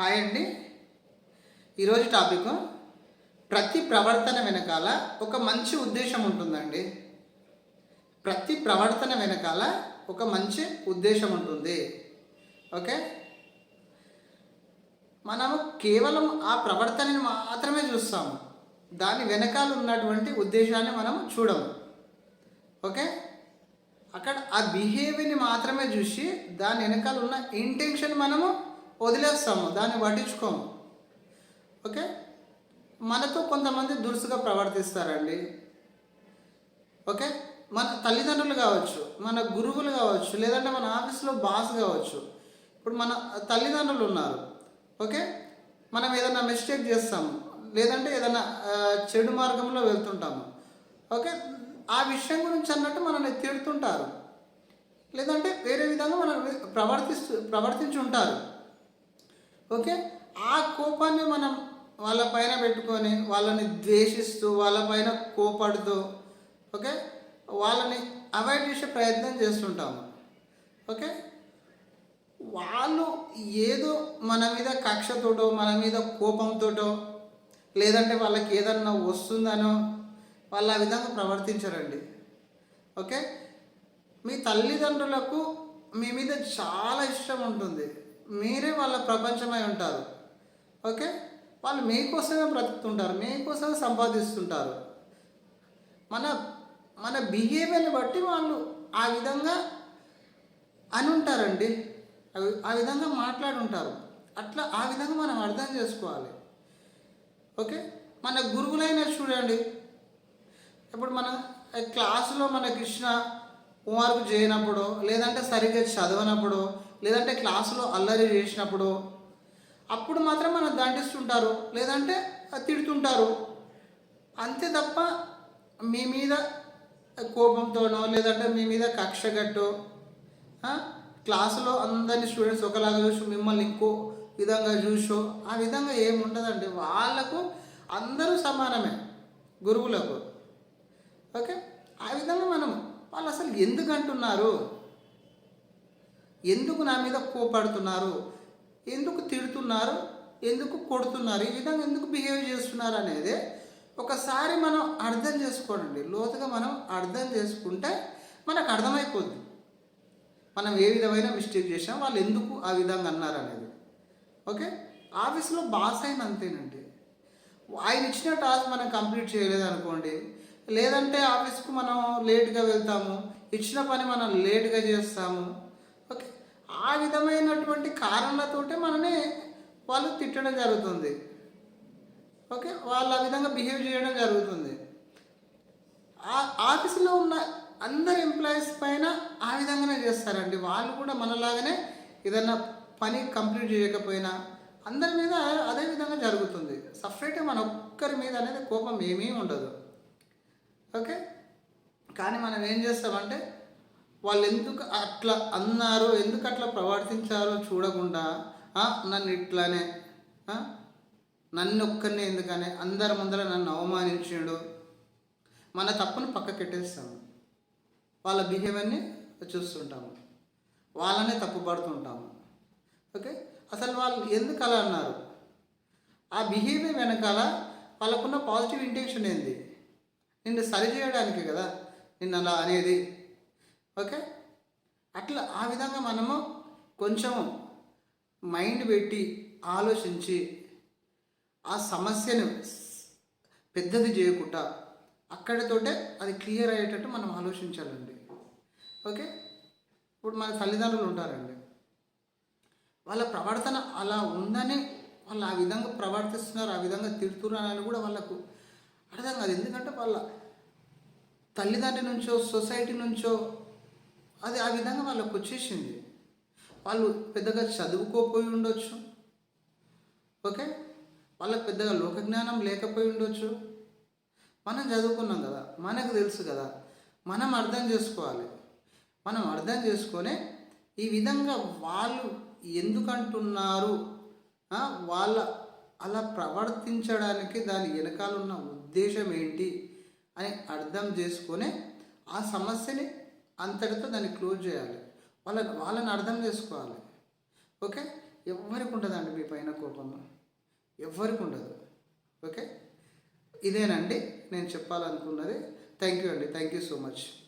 Hi అండి. ఈరోజు topic ప్రతి ప్రవర్తన వెనకాల ఒక మంచి ఉద్దేశం ఉంటుందండి. ప్రతి ప్రవర్తన వెనకాల ఒక మంచి ఉద్దేశం ఉంటుంది. ఓకే? మనము కేవలం ఆ ప్రవర్తనని మాత్రమే చూస్తాము. దాని వెనకాల ఉన్నటువంటి ఉద్దేశాన్ని మనం చూడము. ఓకే? అక్కడ ఆ బిహేవియర్ని మాత్రమే చూసి దాని వెనకాల ఉన్న ఇంటెన్షన్ మనము వదిలేస్తాము దాన్ని పట్టించుకోము ఓకే? మనతో కొంతమంది దురుసుగా ప్రవర్తిస్తారండి. ఓకే? మన తల్లిదండ్రులు కావచ్చు మన గురువులు కావచ్చు లేదంటే మన ఆఫీస్లో బాస్ కావచ్చు. ఇప్పుడు మన తల్లిదండ్రులు ఉన్నారు. ఓకే? మనం ఏదైనా మిస్టేక్ చేస్తాము లేదంటే ఏదైనా చెడు మార్గంలో వెళ్తుంటాము. ఓకే? ఆ విషయం గురించి అన్నట్టు మనల్ని తిడుతుంటారు. లేదంటే వేరే విధంగా మనం ప్రవర్తిస్తూ ప్రవర్తించి ఉంటారు ఓకే? ఆ కోపాన్ని మనం వాళ్ళ పైన పెట్టుకొని వాళ్ళని ద్వేషిస్తూ వాళ్ళ పైన కోపడుతూ ఓకే? వాళ్ళని అవాయిడ్ చేసే ప్రయత్నం చేస్తుంటాము. ఓకే? వాళ్ళు ఏదో మన మీద కక్షతోటో మన మీద కోపంతోటో లేదంటే వాళ్ళకి ఏదన్నా వస్తుందనో వాళ్ళు ఆ విధంగా ప్రవర్తించరండి. ఓకే? మీ తల్లిదండ్రులకు మీ మీద చాలా ఇష్టం ఉంటుంది. మీరే వాళ్ళ ప్రపంచమై ఉంటారు. ఓకే? వాళ్ళు మీకోసమే బ్రతుకుతుంటారు. మీకోసమే సంపాదిస్తుంటారు. మన మన బిహేవియర్ని బట్టి వాళ్ళు ఆ విధంగా అని ఉంటారండి. అవి ఆ విధంగా మాట్లాడుంటారు. అట్లా ఆ విధంగా మనం అర్థం చేసుకోవాలి. ఓకే? మన గురువులైనా చూడండి. ఇప్పుడు మన క్లాసులో మనకి ఇచ్చిన హోంవర్క్ చేయనప్పుడు లేదంటే సరిగ్గా చదవనప్పుడు లేదంటే క్లాసులో అల్లరి చేసినప్పుడు అప్పుడు మాత్రం మనం దండిస్తుంటారు. లేదంటే తిడుతుంటారు. అంతే తప్ప మీ మీద కోపంతోనో లేదంటే మీ మీద కక్షగట్టు క్లాసులో అందరినీ స్టూడెంట్స్ ఒకలాగా చూసి మిమ్మల్ని ఇంకో విధంగా చూసో ఆ విధంగా ఏముండదండి. వాళ్ళకు అందరూ సమానమే గురువులకు. ఓకే? ఆ విధంగా మనం వాళ్ళు అసలు ఎందుకు అంటున్నారు? ఎందుకు నా మీద కోపడుతున్నారు? ఎందుకు తిడుతున్నారు? ఎందుకు కొడుతున్నారు? ఈ విధంగా ఎందుకు బిహేవ్ చేస్తున్నారు అనేది ఒకసారి మనం అర్థం చేసుకోండి లోతుగా మనం అర్థం చేసుకుంటే మనకు అర్థమైపోద్ది. మనం ఏ విధమైన మిస్టేక్ చేసాం వాళ్ళు ఎందుకు ఆ విధంగా అన్నారు అనేది. ఓకే? ఆఫీస్లో బాస్ అయిన అంతేనండి. ఆయన ఇచ్చిన టాస్క్ మనం కంప్లీట్ చేయలేదు అనుకోండి. లేదంటే ఆఫీస్కు మనం లేట్గా వెళ్తాము. ఇచ్చిన పని మనం లేట్గా చేస్తాము. ఓకే. ఆ విధమైనటువంటి కారణాలతోటే మనని వాళ్ళు తిట్టడం జరుగుతుంది. ఓకే. వాళ్ళు ఆ విధంగా బిహేవ్ చేయడం జరుగుతుంది. ఆ ఆఫీసులో ఉన్న అందరు ఎంప్లాయీస్ పైన ఆ విధంగానే చేస్తారండి. వాళ్ళు కూడా మనలాగానే ఏదైనా పని కంప్లీట్ చేయకపోయినా అందరి మీద అదే విధంగా జరుగుతుంది. సపరేట్గా మన ఒక్కరి మీద అనేది కోపం ఏమీ ఉండదు. ఓకే. కానీ మనం ఏం చేస్తామంటే వాళ్ళు ఎందుకు అట్లా అన్నారు ఎందుకు అట్లా ప్రవర్తించారో చూడకుండా నన్ను ఇట్లానే నన్ను ఒక్కరిని ఎందుకనే అందరి ముందర నన్ను అవమానించాడు. మన తప్పును పక్కకెట్టేస్తాము వాళ్ళ బిహేవియర్ని చూస్తుంటాము. వాళ్ళనే తప్పుపడుతుంటాము ఓకే? అసలు వాళ్ళు ఎందుకు అలా అన్నారు? ఆ బిహేవియర్ వెనకాల వాళ్ళకున్న పాజిటివ్ ఇంటెన్షన్ ఏంది? నిన్ను సరి చేయడానికి కదా నిన్ను అలా అనేది. ఓకే? అట్లా ఆ విధంగా మనము కొంచెం మైండ్ పెట్టి ఆలోచించి ఆ సమస్యను పెద్దది చేయకుండా అక్కడితోటే అది క్లియర్ అయ్యేటట్టు మనం ఆలోచించాలండి. ఓకే? ఇప్పుడు మన తల్లిదండ్రులు ఉంటారండి. వాళ్ళ ప్రవర్తన అలా ఉందని వాళ్ళు ఆ విధంగా ప్రవర్తిస్తున్నారు ఆ విధంగా తిడుతున్నారు అని కూడా వాళ్ళకు అర్థం కాదు. ఎందుకంటే వాళ్ళ తల్లిదండ్రి నుంచో సొసైటీ నుంచో అది ఆ విధంగా వాళ్ళకు వచ్చేసింది. వాళ్ళు పెద్దగా చదువుకోపోయి ఉండొచ్చు. ఓకే? వాళ్ళకి పెద్దగా లోకజ్ఞానం లేకపోయి ఉండొచ్చు. మనం చదువుకున్నాం కదా మనకు తెలుసు కదా మనం అర్థం చేసుకోవాలి. మనం అర్థం చేసుకొని ఈ విధంగా వాళ్ళు ఎందుకంటున్నారు? వాళ్ళ అలా ప్రవర్తించడానికి దాని వెనకాల ఉన్న ఉద్దేశం ఏంటి? అని అర్థం చేసుకొని ఆ సమస్యని అంతటితో దాన్ని క్లోజ్ చేయాలి. వాళ్ళ వాళ్ళని అర్థం చేసుకోవాలి. ఓకే? ఎవరికి ఉండదండి మీ పైన కోపము? ఎవరికి ఉండదు. ఓకే? ఇదేనండి. నేను చెప్పాలనుకున్నది. థ్యాంక్ యూ అండి. Thank you so much.